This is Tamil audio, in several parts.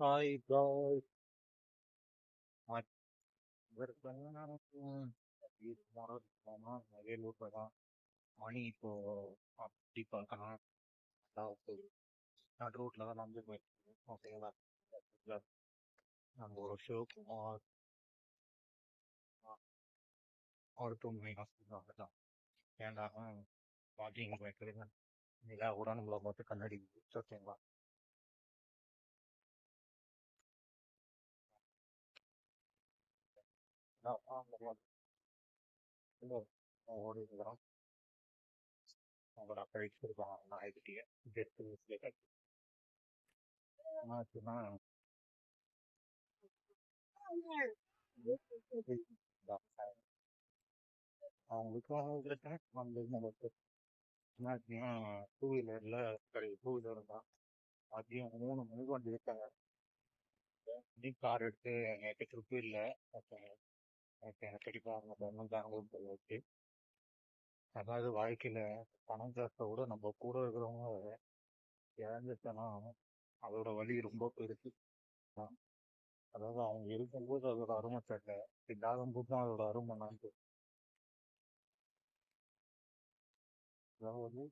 ஹாய் காய்ஸ் வேலூர்ல தான் மணி இப்போ அப்படி பார்க்கலாம் அதாவது ரோட்ல தான் நடந்து போயிட்டு ஓகேங்களா நம்ம ஒரு ஷோக்கு ஒரு டூ மினிட்ஸ் தான் ஏன்டா வாக்கிங் போயிட்டு நிலா கூட நம்மளை பார்த்து கண்ணாடி ஓகேங்களா ஓடிக்கிறோம் அவங்களோட கழிச்சிருக்காங்க நாய்கிட்டே ஜெட் என்னாச்சுன்னா அவங்களுக்கும் பிரச்சனை வந்து நமக்கு என்னாச்சுன்னா டூ வீலர்ல சரி டூ வீலர் தான் மதியம் மூணு மணிக்கு வந்து இருக்காங்க நீ கார் எடுத்து நேற்று ட்ரிப்பு இல்லை ஓகே கண்டிப்பாக அவங்க அதாவது வாழ்க்கையில பணம் காசை விட நம்ம கூட இருக்கிறவங்க இழந்துட்டோம்னா அதோட வழி ரொம்ப பெருசு. தான். அதாவது அவங்க இருக்கும்போது அதோட அருமை தெரியல இல்லாதம்போது தான் அதோட அருமை நான் அதாவது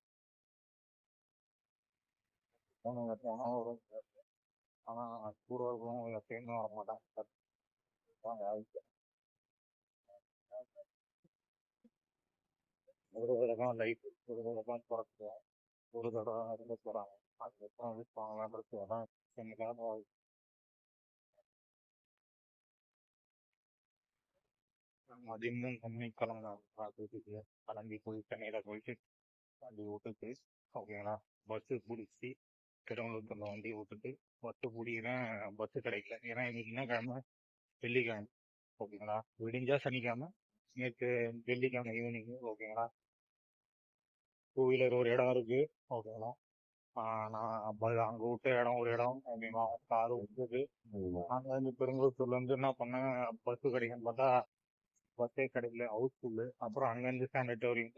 போனவங்க வரும் ஆனா கூட இருக்கிறவங்க எப்பயுமே வர மாட்டாங்க ஒரு தடவை லைட் ஒரு தடவை தான் ஒரு தடவை இருந்து போகிறாங்க அதுக்கப்புறம் வந்து பாவம்ன்றது அதான் என்னைக்காவது மதியமும் கம்மி கிளம்புனாங்க பார்த்துட்டு கிளம்பி போய் சென்னையில் போயிட்டு வண்டி விட்டுட்டு ஓகேங்களா? பஸ்ஸு பிடிச்சி திருவள்ளூர்ல வண்டி விட்டுட்டு பஸ்ஸு பிடிக்கிறேன் பஸ்ஸு கிடைக்கல. ஏன்னா இன்னைக்கு என்ன கிழமை? வெள்ளிக்கிழமை. ஓகேங்களா? விடிஞ்சா சனிக்கிழமை நேற்று வெள்ளிக்கிழமை ஈவினிங் ஓகேங்களா டூ வீலர் ஒரு இடம் இருக்கு ஓகேங்களா நான் ப- அங்க விட்ட இடம் ஒரு இடம் ஓகேங்களா காரு விட்டுது. நாங்க வந்து பெருங்குளத்தூர்ல இருந்து என்ன பண்ணேன் பஸ் கிடைக்குன்னு பார்த்தா பஸ்ஸே கிடைக்கல ஹவுஸ்ஃபுல்லு அப்புறம் அங்கேருந்து சானிட்டோரியம்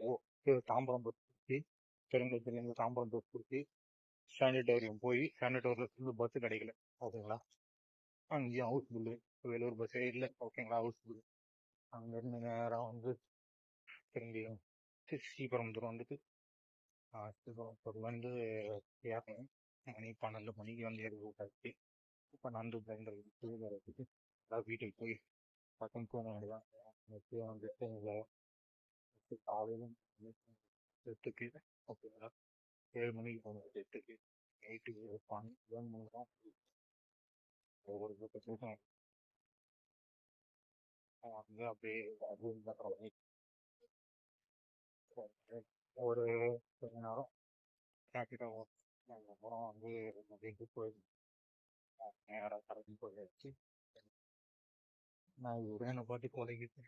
தாம்பரம் பஸ் பிடிச்சி பெருங்குளத்தூர்லேருந்து தாம்பரம் பஸ் பிடிச்சி சானிட்டோரியம் போய் சானிட்டோரியத்துல பஸ் கிடைக்கல ஓகேங்களா அங்கேயும் ஹவுஸ்ஃபுல்லு வேலூர் பஸ்ஸே இல்லை ஓகேங்களா ஹவுஸ்ஃபுல்லு அங்கேருந்து நேராக வந்து திரும்பியும் ஸ்ரீபெரும்புதூர் வந்துட்டு ஸ்ரீபெரும்புதூர்ல இருந்து ஏறணும். மணி பன்னெண்டு மணிக்கு வந்து ஏறி விட்டாச்சு இப்போ நண்டு பயந்துருக்கு வச்சுட்டு வீட்டுக்கு போய் பக்கம் போக வேண்டியதான் நெக்ஸ்ட் வந்துட்டு இங்கே எட்டுக்கு ஓகே ஏழு மணிக்கு போகணும் எட்டுக்கு. நைட்டு பன்னெண்டு ஏழு மணி தான் ஒவ்வொரு பக்கத்துக்கும் வந்து அப்படியே ஒரு கொஞ்ச நேரம் ப்ராக்டிக்காக அதுக்கப்புறம் வந்து மதியத்துக்கு போயிடுச்சு நேராக கடைக்கு போயாச்சு நான் ஒரே பாட்டி கொலைக்கிட்டு